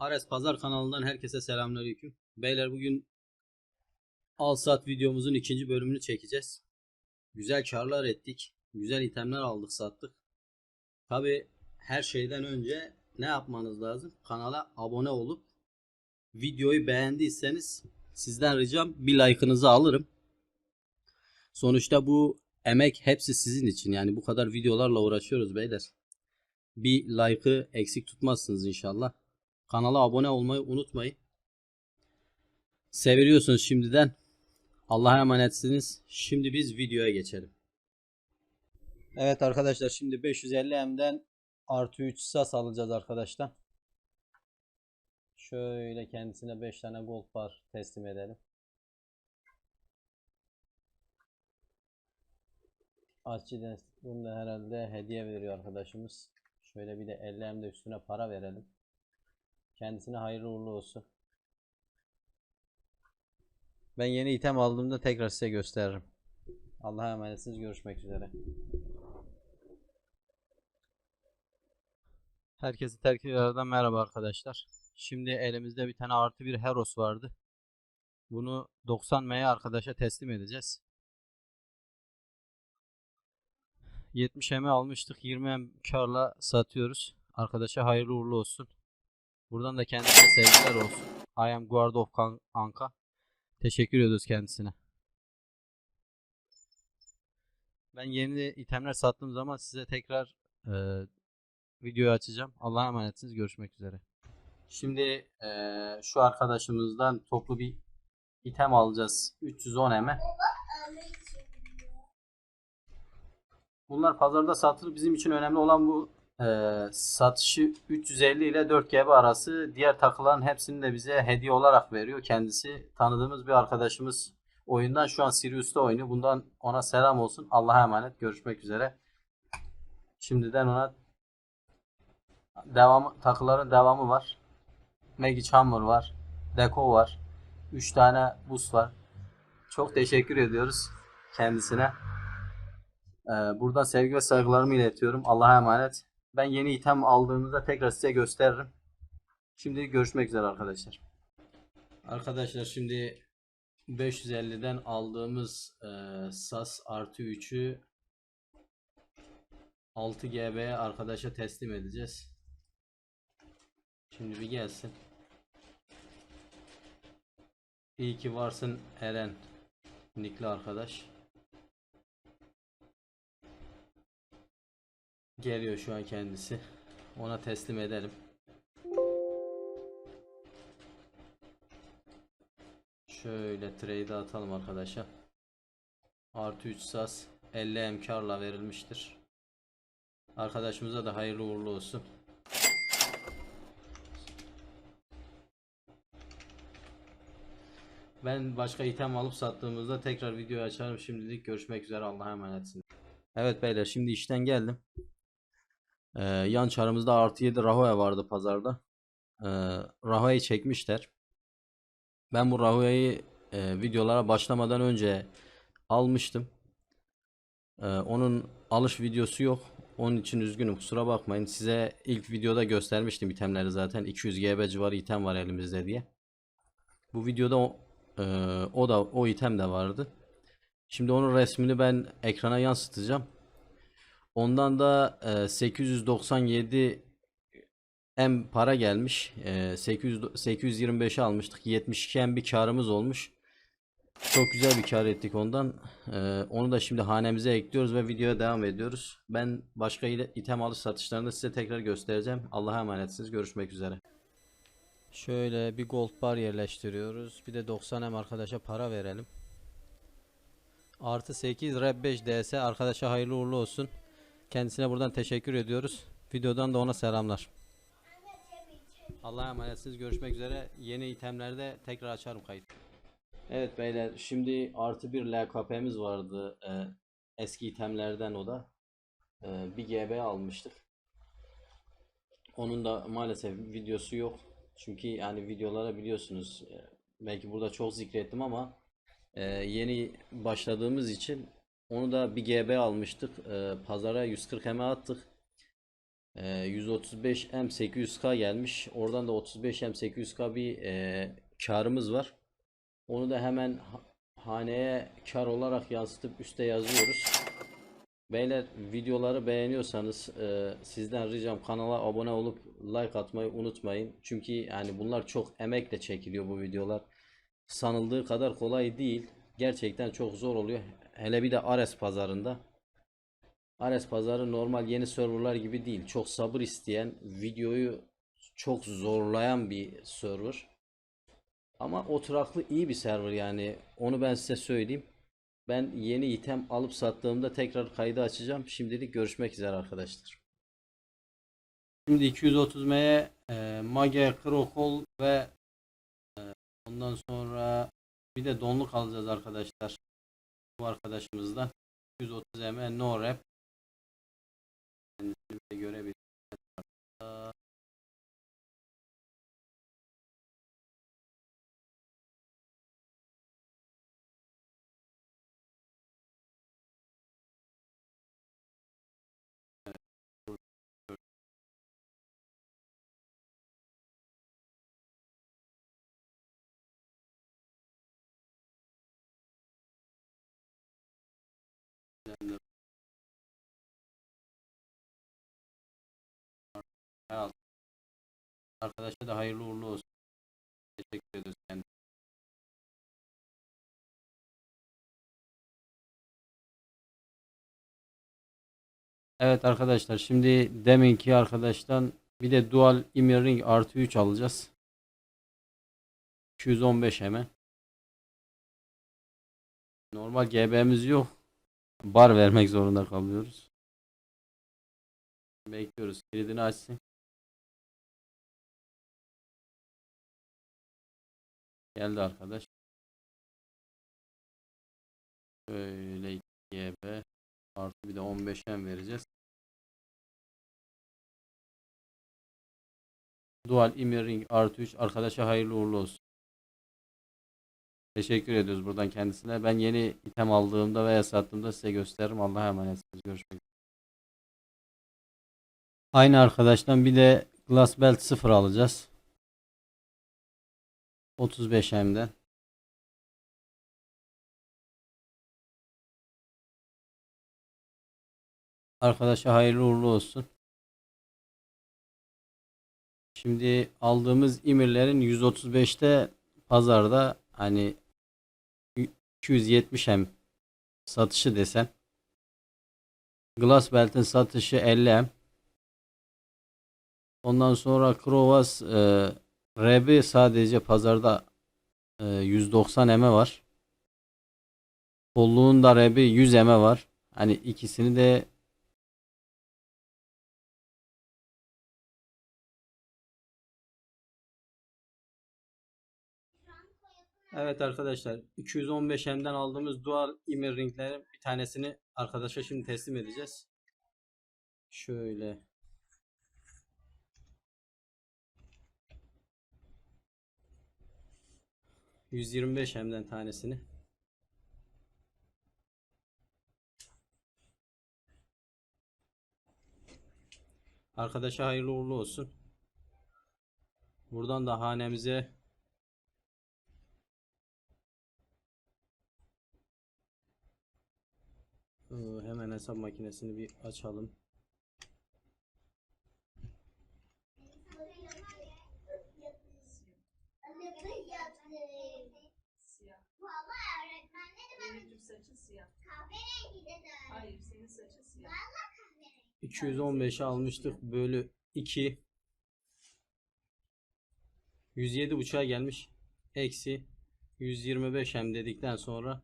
Ares Pazar kanalından herkese selamünaleyküm. Beyler bugün al sat videomuzun ikinci bölümünü çekeceğiz. Güzel karlar ettik. Güzel itemler aldık sattık. Tabi her şeyden önce ne yapmanız lazım? Kanala abone olup videoyu beğendiyseniz sizden ricam bir like'ınızı alırım. Sonuçta bu emek hepsi sizin için. Yani bu kadar videolarla uğraşıyoruz beyler. Bir like'ı eksik tutmazsınız inşallah. Kanala abone olmayı unutmayın. Seviliyorsunuz şimdiden. Allah'a emanetsiniz. Şimdi biz videoya geçelim. Evet arkadaşlar şimdi 550M'den artı 3 sas alacağız arkadaşlar. Şöyle kendisine 5 tane gold bar teslim edelim. Archie bunu da herhalde hediye veriyor arkadaşımız. Şöyle bir de 50 de üstüne para verelim. Kendisine hayırlı uğurlu olsun. Ben yeni item aldığımda tekrar size gösteririm. Allah'a emanetsiniz. Görüşmek üzere. Herkese tekrardan merhaba arkadaşlar. Şimdi elimizde bir tane artı bir Heros vardı. Bunu 90 M'ye arkadaşa teslim edeceğiz. 70 M almıştık. 20 M karla satıyoruz. Arkadaşa hayırlı uğurlu olsun. Buradan da kendisine sevgiler olsun. I am Guard of Anka. Teşekkür ediyoruz kendisine. Ben yeni itemler sattığım zaman size tekrar e, videoyu açacağım. Allah'a emanetsiniz. Görüşmek üzere. Şimdi e, şu arkadaşımızdan toplu bir item alacağız. 310 M. Bunlar pazarda satılır. Bizim için önemli olan bu e, satışı 350 ile 4 GB arası. Diğer takıların hepsini de bize hediye olarak veriyor. Kendisi tanıdığımız bir arkadaşımız oyundan şu an Sirius'ta oynuyor. Bundan ona selam olsun. Allah'a emanet. Görüşmek üzere. Şimdiden ona devam takıların devamı var. Magic Hammer var. Deko var. 3 tane boost var. Çok teşekkür ediyoruz kendisine. Ee, buradan sevgi ve saygılarımı iletiyorum. Allah'a emanet. Ben yeni item aldığımızda tekrar size gösteririm. Şimdi görüşmek üzere arkadaşlar. Arkadaşlar şimdi 550'den aldığımız e, SAS artı 3'ü 6 GB'ye arkadaşa teslim edeceğiz. Şimdi bir gelsin. İyi ki varsın Eren. Nikli arkadaş. Geliyor şu an kendisi. Ona teslim edelim. Şöyle trade atalım arkadaşa. Artı 3 sas 50 emkarla verilmiştir. Arkadaşımıza da hayırlı uğurlu olsun. Ben başka item alıp sattığımızda tekrar video açarım. Şimdilik görüşmek üzere. Allah'a emanetsiniz. Evet beyler şimdi işten geldim. Ee, yan çarımızda artı 7 Rahoya vardı pazarda. Ee, Rahoya'yı çekmişler. Ben bu Rahoya'yı e, videolara başlamadan önce almıştım. Ee, onun alış videosu yok. Onun için üzgünüm kusura bakmayın. Size ilk videoda göstermiştim itemleri zaten. 200 GB civarı item var elimizde diye. Bu videoda o, e, o da o item de vardı. Şimdi onun resmini ben ekrana yansıtacağım. Ondan da e, 897 M para gelmiş. E, 800 825'e almıştık. 72 M bir karımız olmuş. Çok güzel bir kar ettik ondan. E, onu da şimdi hanemize ekliyoruz ve videoya devam ediyoruz. Ben başka item alış satışlarında size tekrar göstereceğim. Allah'a emanetsiniz. Görüşmek üzere. Şöyle bir gold bar yerleştiriyoruz. Bir de 90 M arkadaşa para verelim. Artı 8 Rep 5 DS arkadaşa hayırlı uğurlu olsun. Kendisine buradan teşekkür ediyoruz. Videodan da ona selamlar. Allah'a emanetsiniz. Görüşmek üzere. Yeni itemlerde tekrar açarım kayıt. Evet beyler şimdi artı bir LKP'miz vardı. Ee, eski itemlerden o da. Ee, bir GB almıştık. Onun da maalesef videosu yok. Çünkü yani videolara biliyorsunuz e, belki burada çok zikrettim ama e, yeni başladığımız için onu da bir GB almıştık. E, pazara 140 M attık. Ee, 135 M 800K gelmiş. Oradan da 35 M 800K bir e, karımız var. Onu da hemen ha- haneye kar olarak yansıtıp üste yazıyoruz. Beyler videoları beğeniyorsanız e, sizden ricam kanala abone olup like atmayı unutmayın. Çünkü yani bunlar çok emekle çekiliyor bu videolar. Sanıldığı kadar kolay değil. Gerçekten çok zor oluyor. Hele bir de Ares pazarında. Ares pazarı normal yeni serverlar gibi değil. Çok sabır isteyen, videoyu çok zorlayan bir server. Ama oturaklı iyi bir server yani. Onu ben size söyleyeyim. Ben yeni item alıp sattığımda tekrar kaydı açacağım. Şimdilik görüşmek üzere arkadaşlar. Şimdi 230M'ye e, Mage, Krokol ve e, ondan sonra bir de donluk alacağız arkadaşlar. Bu arkadaşımızdan. 230M no rap. Kendisini de görebilirsiniz. Arkadaşa da hayırlı uğurlu olsun. Teşekkür ederiz kendisine. Evet arkadaşlar şimdi deminki arkadaştan bir de Dual Imir Ring artı 3 alacağız. 215 hemen. Normal GB'miz yok. Bar vermek zorunda kalıyoruz. Bekliyoruz. Kilidini açsın. Geldi arkadaş. Şöyle 2 GB artı bir de 15'en vereceğiz. Dual Imir Ring artı 3 arkadaşa hayırlı uğurlu olsun. Teşekkür ediyoruz buradan kendisine. Ben yeni item aldığımda veya sattığımda size gösteririm. Allah'a emanetsiniz. Görüşmek üzere. Aynı arkadaştan bir de Glass Belt 0 alacağız. 35 M'den. Arkadaşa hayırlı uğurlu olsun. Şimdi aldığımız imirlerin 135'te pazarda hani 270 M satışı desen Glass Belt'in satışı 50 M Ondan sonra Krovas e, RB sadece pazarda e, 190 M var. Kolluğun da RB 100 M var. Hani ikisini de Evet arkadaşlar 215 M'den aldığımız dual imir ringlerin bir tanesini arkadaşa şimdi teslim edeceğiz. Şöyle ...125 M'den tanesini... ...arkadaşa hayırlı uğurlu olsun... ...buradan da hanemize... Hemen hesap makinesini bir açalım. Vallahi öğretmen ne demek Benim saçı siyah. kahverengi dedi. Hayır senin saçın siyah. 215'e almıştık bölü 2 107 buçuğa gelmiş eksi 125 hem dedikten sonra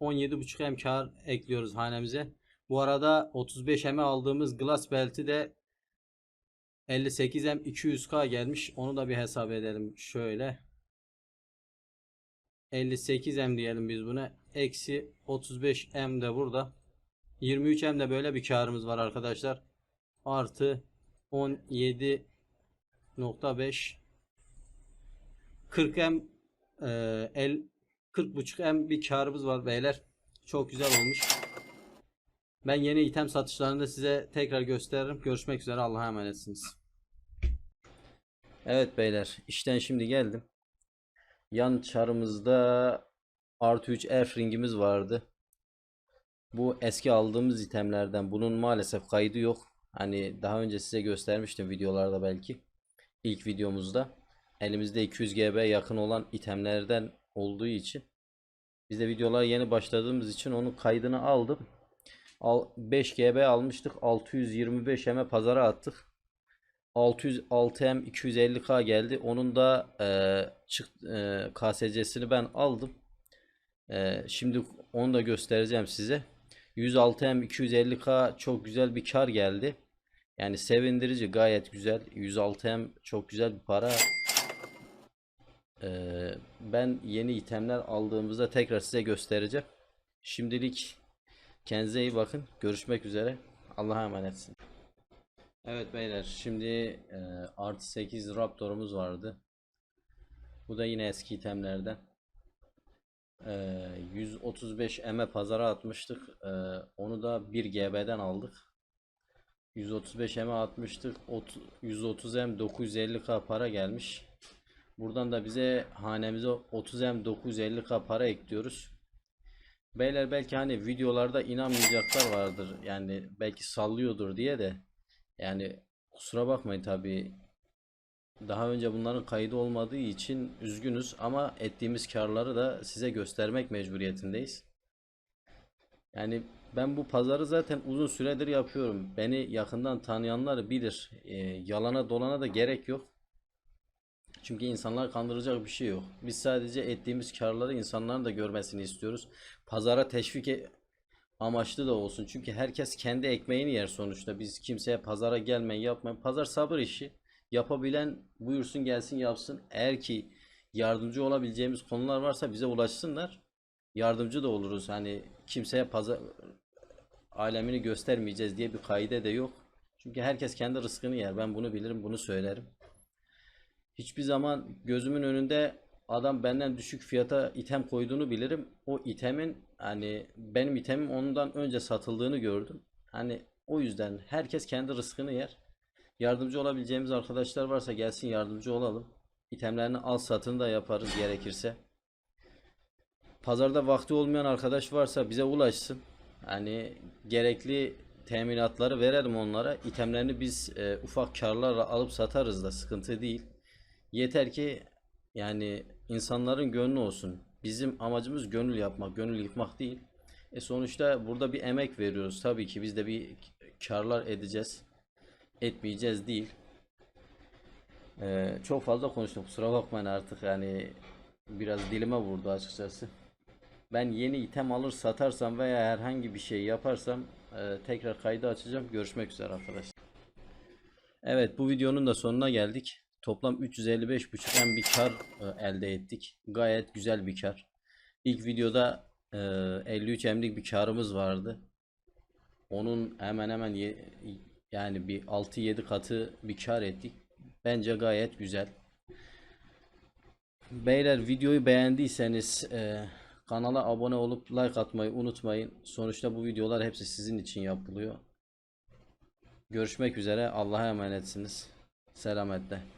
17 buçuk hem kar ekliyoruz hanemize bu arada 35 hem aldığımız glass belti de 58 hem 200k gelmiş onu da bir hesap edelim şöyle 58 m diyelim biz buna eksi 35 m de burada 23 m de böyle bir karımız var arkadaşlar. Artı 17.5 40 m e, el 40 buçuk m bir karımız var beyler. Çok güzel olmuş. Ben yeni item satışlarını da size tekrar gösteririm. Görüşmek üzere. Allah'a emanetsiniz. Evet beyler, işten şimdi geldim. Yan çarımızda artı 3 F ringimiz vardı. Bu eski aldığımız itemlerden. Bunun maalesef kaydı yok. Hani daha önce size göstermiştim videolarda belki. İlk videomuzda. Elimizde 200 GB yakın olan itemlerden olduğu için. Biz de videolara yeni başladığımız için onun kaydını aldım. Al, 5 GB almıştık. 625 M pazara attık. 606M 250K geldi. Onun da e, çık, e, KSC'sini ben aldım. E, şimdi onu da göstereceğim size. 106M 250K çok güzel bir kar geldi. Yani sevindirici gayet güzel. 106M çok güzel bir para. E, ben yeni itemler aldığımızda tekrar size göstereceğim. Şimdilik kendinize iyi bakın. Görüşmek üzere. Allah'a emanetsin. Evet beyler şimdi e, artı 8 Raptor'umuz vardı. Bu da yine eski itemlerden. E, 135 M'e pazara atmıştık. E, onu da 1 GB'den aldık. 135 M'e atmıştık. Ot- 130 M 950K para gelmiş. Buradan da bize hanemize 30 M 950K para ekliyoruz. Beyler belki hani videolarda inanmayacaklar vardır. Yani belki sallıyordur diye de. Yani kusura bakmayın tabii. Daha önce bunların kaydı olmadığı için üzgünüz ama ettiğimiz karları da size göstermek mecburiyetindeyiz. Yani ben bu pazarı zaten uzun süredir yapıyorum. Beni yakından tanıyanlar bilir. Ee, yalana dolana da gerek yok. Çünkü insanlar kandıracak bir şey yok. Biz sadece ettiğimiz karları insanların da görmesini istiyoruz. Pazara teşvik e- amaçlı da olsun. Çünkü herkes kendi ekmeğini yer sonuçta. Biz kimseye pazara gelmeyin yapmayın. Pazar sabır işi. Yapabilen buyursun gelsin yapsın. Eğer ki yardımcı olabileceğimiz konular varsa bize ulaşsınlar. Yardımcı da oluruz. Hani kimseye pazar alemini göstermeyeceğiz diye bir kaide de yok. Çünkü herkes kendi rızkını yer. Ben bunu bilirim, bunu söylerim. Hiçbir zaman gözümün önünde adam benden düşük fiyata item koyduğunu bilirim. O itemin hani benim itemim ondan önce satıldığını gördüm. Hani o yüzden herkes kendi rızkını yer. Yardımcı olabileceğimiz arkadaşlar varsa gelsin yardımcı olalım. İtemlerini al satın da yaparız gerekirse. Pazarda vakti olmayan arkadaş varsa bize ulaşsın. Hani gerekli teminatları verelim onlara. İtemlerini biz e, ufak karlarla alıp satarız da sıkıntı değil. Yeter ki yani insanların gönlü olsun. Bizim amacımız gönül yapmak, gönül yıkmak değil. E sonuçta burada bir emek veriyoruz. Tabii ki biz de bir karlar edeceğiz. Etmeyeceğiz değil. Ee, çok fazla konuştum. Kusura bakmayın artık yani biraz dilime vurdu açıkçası. Ben yeni item alır satarsam veya herhangi bir şey yaparsam e, tekrar kaydı açacağım. Görüşmek üzere arkadaşlar. Evet bu videonun da sonuna geldik. Toplam 355.5 M bir kar e, elde ettik. Gayet güzel bir kar. İlk videoda e, 53 M'lik bir karımız vardı. Onun hemen hemen yani bir 6-7 katı bir kar ettik. Bence gayet güzel. Beyler videoyu beğendiyseniz e, kanala abone olup like atmayı unutmayın. Sonuçta bu videolar hepsi sizin için yapılıyor. Görüşmek üzere. Allah'a emanetsiniz. Selametle.